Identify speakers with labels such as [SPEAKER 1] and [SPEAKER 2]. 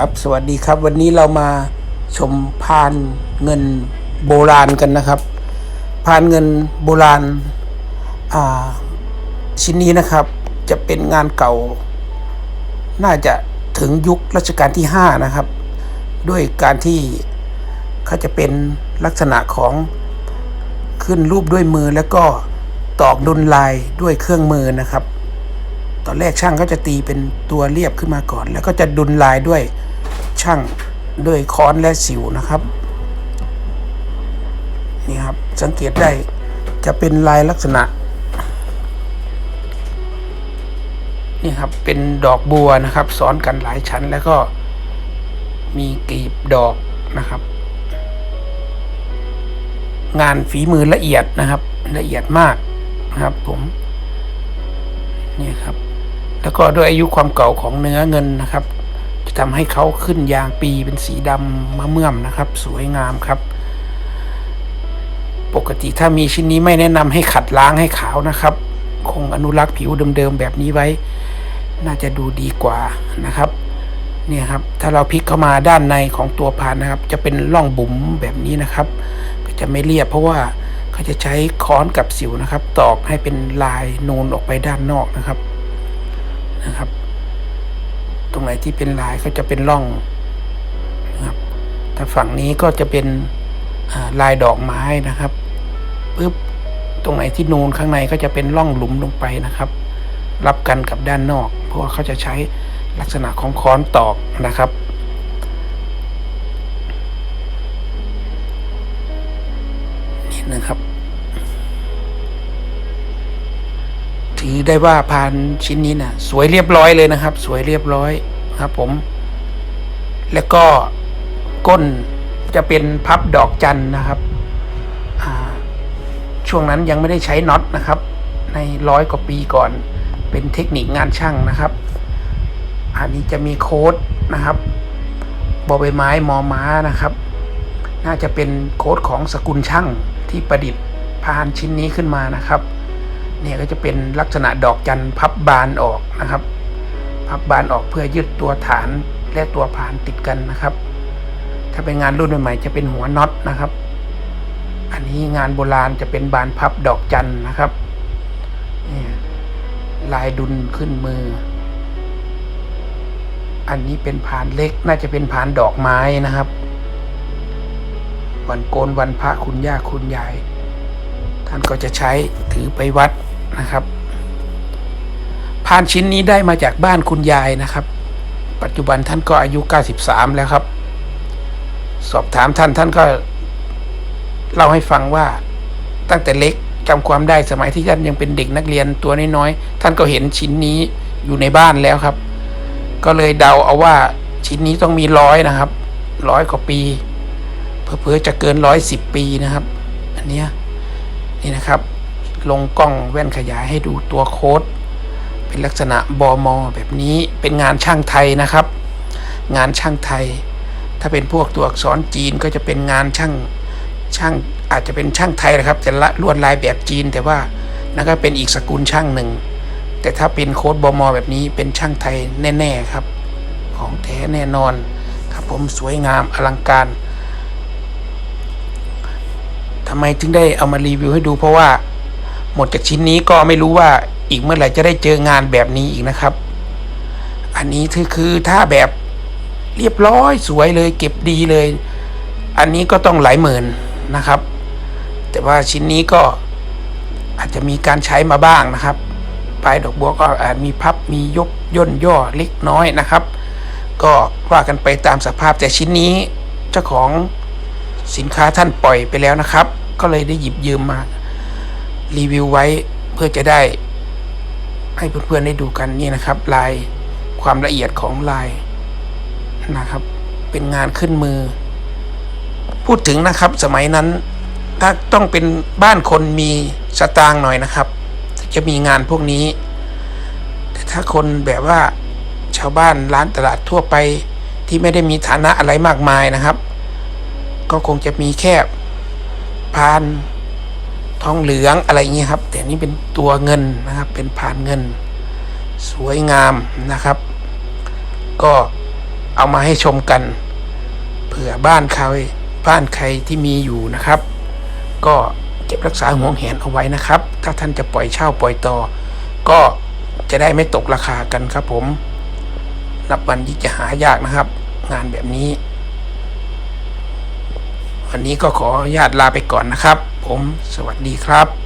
[SPEAKER 1] ครับ สวัสดีครับวันนี้เรามาชมพานเงินโบราณกันนะครับ พานเงินโบราณาชิ้นนี้นะครับ จะเป็นงานเก่า น่าจะถึงยุครัชกาลที่ 5 นะครับ ด้วยการที่เขาจะเป็นลักษณะของขึ้นรูปด้วยมือแล้วก็ตอกดุลลายด้วยเครื่องมือนะครับ ตอนแรกช่างก็จะตีเป็นตัวเรียบขึ้นมาก่อน แล้วก็จะดุลลายด้วยช่างด้วยค้อนและสิวนะครับนี่ครับสังเกตได้จะเป็นลายลักษณะนี่ครับเป็นดอกบัวนะครับซ้อนกันหลายชั้นแล้วก็มีกลีบดอกนะครับ งานฝีมือละเอียดนะครับ ละเอียดมากนะครับผมนี่ครับ แล้วก็ด้วยอายุความเก่าของเนื้อเงินนะครับ จะทำให้เขาขึ้นยางปีเป็นสีดำมะเมื่อมนะครับ สวยงามครับ ปกติถ้ามีชิ้นนี้ไม่แนะนำให้ขัดล้างให้ขาวนะครับ คงอนุรักษ์ผิวเดิมๆแบบนี้ไว้ น่าจะดูดีกว่านะครับเนี่ยครับถ้าเราพลิกเข้ามาด้านในของตัวพานนะครับ จะเป็นร่องบุ๋มแบบนี้นะครับ ก็จะไม่เรียบเพราะว่าเขาจะใช้ค้อนกับสิวนะครับ ตอกให้เป็นลายนูนออกไปด้านนอกนะครับ นะครับ ตรงไหนที่เป็นลายก็จะเป็นร่องนะครับถ้าฝั่งนี้ก็จะเป็นลายดอกไม้นะครับปึ๊บตรงไหนที่นูนข้างในก็จะเป็นร่องหลุมลงไปนะครับ รับกันกับด้านนอก เพราะว่าเขาจะใช้ลักษณะของค้อนตอกนะครับ ถือได้ว่าพานชิ้นนี้นะสวยเรียบร้อยเลยนะครับ สวยเรียบร้อยครับ ผม แล้วก็ก้นจะเป็นพับดอกจันนะครับ ช่วงนั้นยังไม่ได้ใช้น็อตนะครับ ในร้อยกว่าปีก่อน เป็นเทคนิคงานช่างนะครับ อันนี้จะมีโค้ดนะครับบอใบไม้มอม้านะครับ น่าจะเป็นโค้ดของสกุลช่างที่ประดิษฐ์พานชิ้นนี้ขึ้นมานะครับ เนี่ยก็จะเป็นลักษณะดอกจันพับบานออกนะครับ พับบานออกเพื่อยึดตัวฐานและตัวผานติดกันนะครับ ถ้าเป็นงานรุ่นใหม่จะเป็นหัวน็อตนะครับ อันนี้งานโบราณจะเป็นบานพับดอกจันนะครับนี่ลายดุลขึ้นมือ อันนี้เป็นผานเล็กน่าจะเป็นผานดอกไม้นะครับ วันโกนวันพระคุณย่าคุณยาย ท่านก็จะใช้ถือไปวัดนะครับพานชิ้นนี้ได้มาจากบ้านคุณยายนะครับ ปัจจุบันท่านก็อายุ 93 แล้วครับ สอบถามท่านท่านก็เล่าให้ฟังว่าตั้งแต่เล็กจำความได้สมัยที่ท่านยังเป็นเด็กนักเรียนตัวน้อยๆท่านก็เห็นชิ้นนี้อยู่ในบ้านแล้วครับ ก็เลยเดาเอาว่าชิ้นนี้ต้องมีร้อยนะครับร้อยกว่าปี เพื่อจะเกินร้อยสิบปีนะครับ อันเนี้ย นี่นะครับ ลงกล้องแว่นขยายให้ดูตัวโค้ด เป็นลักษณะบอมอแบบนี้เป็นงานช่างไทยนะครับ งานช่างไทย ถ้าเป็นพวกตัวอักษรจีนก็จะเป็นงานช่างช่างอาจจะเป็นช่างไทยนะครับ แต่ละลวดลายแบบจีนแต่ว่านั่นก็เป็นอีกสกุลช่างหนึ่ง แต่ถ้าเป็นโค้ดบอมอแบบนี้เป็นช่างไทยแน่ ๆ ครับ ของแท้แน่นอนครับผมสวยงามอลังการ ทำไมถึงได้เอามารีวิวให้ดู เพราะว่าหมดจากชิ้นนี้ก็ไม่รู้ว่าอีกเมื่อไหร่จะได้เจองานแบบนี้อีกนะครับ อันนี้คือคือถ้าแบบเรียบร้อยสวยเลยเก็บดีเลย อันนี้ก็ต้องหลายหมื่นนะครับ แต่ว่าชิ้นนี้ก็อาจจะมีการใช้มาบ้างนะครับปลายดอกบัวก็อาจมีพับมียกย่นย่อเล็กน้อยนะครับ ก็ว่ากันไปตามสภาพแต่ชิ้นนี้เจ้าของสินค้าท่านปล่อยไปแล้วนะครับ ก็เลยได้หยิบยืมมา รีวิวไว้เพื่อจะได้ ให้เพื่อนๆได้ดูกันนี่นะครับ ลายความละเอียดของลายนะครับ เป็นงานขึ้นมือ พูดถึงนะครับ สมัยนั้น ถ้าต้องเป็นบ้านคนมีสตางค์หน่อยนะครับจะมีงานพวกนี้ แต่ถ้าคนแบบว่าชาวบ้านร้านตลาดทั่วไปที่ไม่ได้มีฐานะอะไรมากมายนะครับ ก็คงจะมีแค่ พานทองเหลืองอะไรเงี้ยครับ แต่นี่เป็นตัวเงินนะครับ เป็นพานเงิน สวยงามนะครับ ก็เอามาให้ชมกัน เผื่อบ้านใครบ้านใครที่มีอยู่นะครับ ก็เก็บรักษาห่วงแหนเอาไว้นะครับ ถ้าท่านจะปล่อยเช่าปล่อยต่อ ก็จะได้ไม่ตกราคากันครับผม นับวันที่จะหายากนะครับ งานแบบนี้ วันนี้ก็ขออนุญาตลาไปก่อนนะครับ ผมสวัสดีครับ